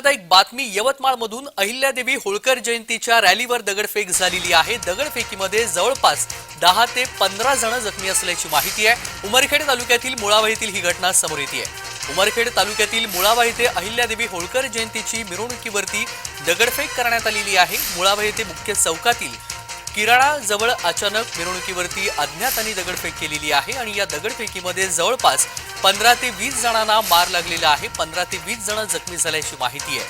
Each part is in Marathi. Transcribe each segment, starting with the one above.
आता एक बातमी यवतमाळमधून अहिल्यादेवी होळकर जयंतीच्या रॅलीवर दगडफेक झालेली आहे. दगडफेकीमध्ये जवळपास दहा ते पंधरा जण जखमी असल्याची माहिती आहे. उमरखेड तालुक्यातील मुळावा येथील ही घटना समोर येते. उमरखेड तालुक्यातील मुळावा येथे अहिल्यादेवी होळकर जयंतीची मिरवणुकीवरती दगडफेक करण्यात आलेली आहे. मुळावा येथे मुख्य चौकातील किराणा जवळ अचानक मिरवणुकीवरती अज्ञातांनी दगडफेक केलेली आहे आणि या दगडफेकीमध्ये जवळपास पंधरा ते वीस जणांना मार लागलेला आहे. पंधरा ते वीस जण जखमी झाल्याची माहिती आहे.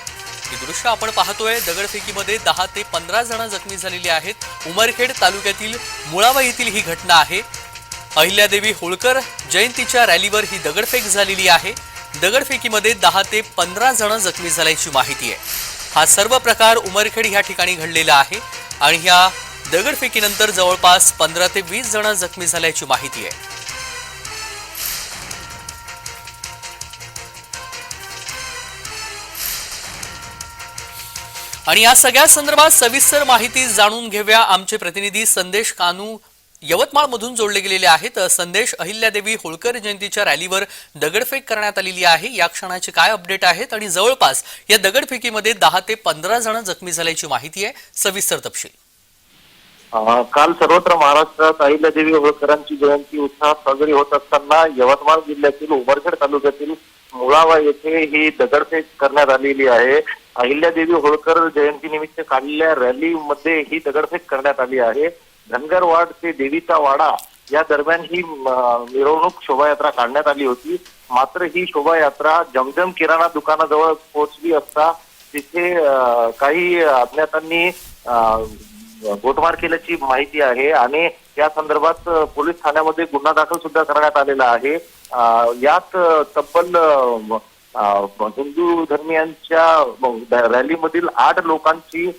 ही दृश्य आपण पाहतोय. दगडफेकीमध्ये दहा ते पंधरा जण जखमी झालेली आहेत. उमरखेड तालुक्यातील मुळावा येथील ही घटना आहे. अहिल्यादेवी होळकर जयंतीच्या रॅलीवर ही दगडफेक झालेली आहे. दगडफेकीमध्ये दहा ते पंधरा जण जखमी झाल्याची माहिती आहे. हा सर्व प्रकार उमरखेड ह्या ठिकाणी घडलेला आहे आणि ह्या दगडफेकीनंतर जवळपास पंधरा ते वीस जण जखमी झाल्याची माहिती आहे. आणि या सगळ्या संदर्भात सविस्तर माहिती जाणून घेऊया. आमचे प्रतिनिधी संदेश कानू यवतमाळमधून जोडले गेलेले आहेत. संदेश अहिल्यादेवी होळकर जयंतीच्या रॅलीवर दगडफेक करण्यात आलेली आहे. या क्षणाचे काय अपडेट आहेत? आणि जवळपास या दगडफेकीमध्ये दहा ते पंधरा जण जखमी झाल्याची माहिती आहे. सविस्तर तपशील. काल सर्वत्र महाराष्ट्रात अहिल्यादेवी होळकरांची जयंती उत्साहात साजरी होत असताना यवतमाळ जिल्ह्यातील उमरखेड तालुक्यातील मुळावा येथे ही दगडफेक करण्यात आलेली आहे. अहिल्यादेवी होळकर जयंतीनिमित्त काढलेल्या रॅलीमध्ये ही दगडफेक करण्यात आली आहे. धनगरवाड ते देवीचा वाडा या दरम्यान ही मिरवणूक शोभायात्रा काढण्यात आली होती. मात्र ही शोभायात्रा जमजम किराणा दुकानाजवळ पोहोचली असता तिथे काही अज्ञातांनी गोटमार केल्याची माहिती आहे आणि या संदर्भात पोलीस ठाण्यामध्ये गुन्हा दाखल सुद्धा करण्यात आलेला आहे. यात तब्बल हिंदू धर्मियांच्या रॅलीमधील आठ लोकांची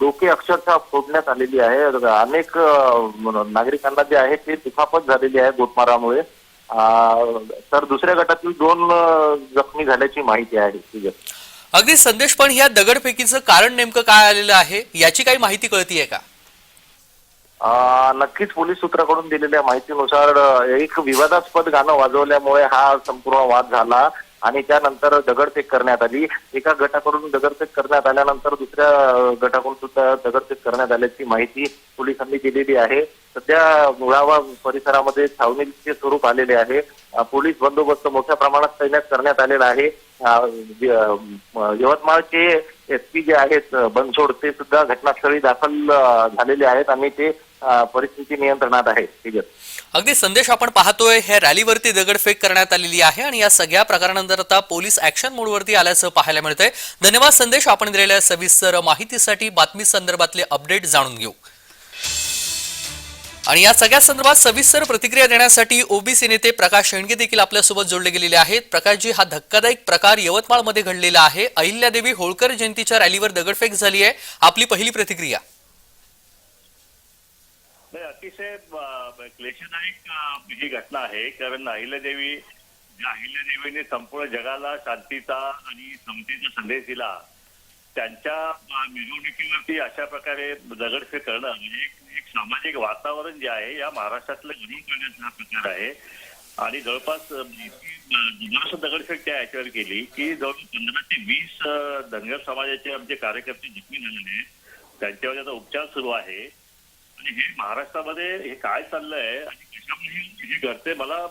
डोके अक्षरशः फोडण्यात आलेली आहे. अनेक नागरिकांना जे आहे ते दुखापत झालेली आहे गोटमारामुळे. तर दुसऱ्या गटातील दोन जखमी झाल्याची माहिती आहे. अगदी संदेश पण या दगडफेकीचं कारण नेमकं काय आलेलं आहे? याची काही माहिती कळतीये का? नक्कीच पोलीस सूत्राकडून दिलेल्या माहितीनुसार एक विवादास्पद गाणं वाजवल्यामुळे हा संपूर्ण वाद झाला. आणि त्यानंतर दगडफेक करण्यात आली. एका गटाकडून दगडफेक करण्यात आल्यानंतर दुसऱ्या गटाकडून सुद्धा दगडफेक करण्यात आल्याची माहिती पोलिसांनी दिलेली आहे. सध्या मुळावा परिसरामध्ये छावणीचे स्वरूप आलेले आहे. पोलीस बंदोबस्त मोठ्या प्रमाणात तैनात करण्यात आलेला आहे. यवतमाळचे एस पी जे आहेत बनसोड ते सुद्धा घटनास्थळी दाखल झालेले आहेत. आणि ते परिस्थिती नियंत्रणात आहे. अगदी संदेश आपण पाहतोय ह्या रॅलीवरती दगडफेक करण्यात आलेली आहे आणि या सगळ्या प्रकारानंतर आता पोलीस ऍक्शन मोडवरती आल्याचं पाहायला मिळतंय. धन्यवाद संदेश आपण दिलेल्या सविस्तर माहितीसाठी. बातमी संदर्भातले अपडेट जाणून घेऊ. आणि या सगळ्या संदर्भात सविस्तर प्रतिक्रिया देण्यासाठी ओबीसी नेते प्रकाश शेंडगे देखील आपल्यासोबत जोडले गेलेले आहेत. प्रकाशजी हा धक्कादायक प्रकार यवतमाळमध्ये घडलेला आहे. अहिल्यादेवी होळकर जयंतीच्या रॅलीवर दगडफेक झाली आहे. आपली पहिली प्रतिक्रिया. अतिशय क्लेशदायक ही घटना आहे. कारण अहिल्यादेवी ज्या अहिल्यादेवीने संपूर्ण जगाला शांतीचा आणि समतेचा संदेश दिला त्यांच्या मिरवणुकीवरती अशा प्रकारे दगडफेक करणं म्हणजे सामाजिक वातावरण जे आहे या महाराष्ट्रातलं घडून करण्याचा हा प्रकार आहे. आणि जवळपास अ, दगडफेक त्या याच्यावर केली की जवळपास पंधरा ते वीस धनगर समाजाचे आमचे कार्यकर्ते जखमी झालेले आहेत त्यांच्यावर आता उपचार सुरू आहे. आणि हे महाराष्ट्रामध्ये हे काय चाललंय आणि कशामुळे हे- घडते मला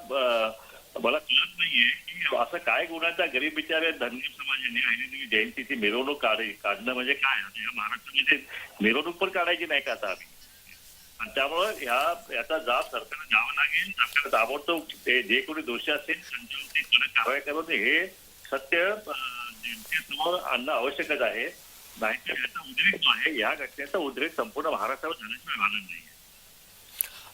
मला कळत नाहीये की असं काय गुणाचा गरीब बिचारे धनगर समाजाने अहिल्यादेवी जयंतीची मिरवणूक काढ काढणं म्हणजे काय? या महाराष्ट्रामध्ये मिरवणूक पण काढायची नाही का आता आम्ही? आणि त्यामुळं ह्या याचा जाब सरकारला द्यावा लागेल. सरकार ताबडतोब ते जे कोणी दोषी असतील त्यांच्यावरती कडक कारवाई करून हे सत्य जनतेसमोर आणणं आवश्यकच आहे. नाहीतर याचा उद्रेक जो आहे या घटनेचा उद्रेक संपूर्ण महाराष्ट्रावर झाल्याशिवाय राहणार नाही.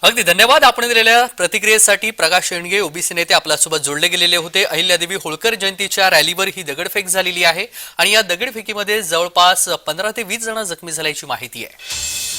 अगदी धन्यवाद. आपण दिलेल्या प्रतिक्रियेसाठी प्रकाश शेंडगे ओबीसी नेते आपल्यासोबत जोडले गेलेले होते. अहिल्यादेवी होळकर जयंतीच्या रॅलीवर ही दगडफेक झालेली आहे. आणि या दगडफेकीमध्ये जवळपास पंधरा ते वीस जण जखमी झाल्याची माहिती आहे.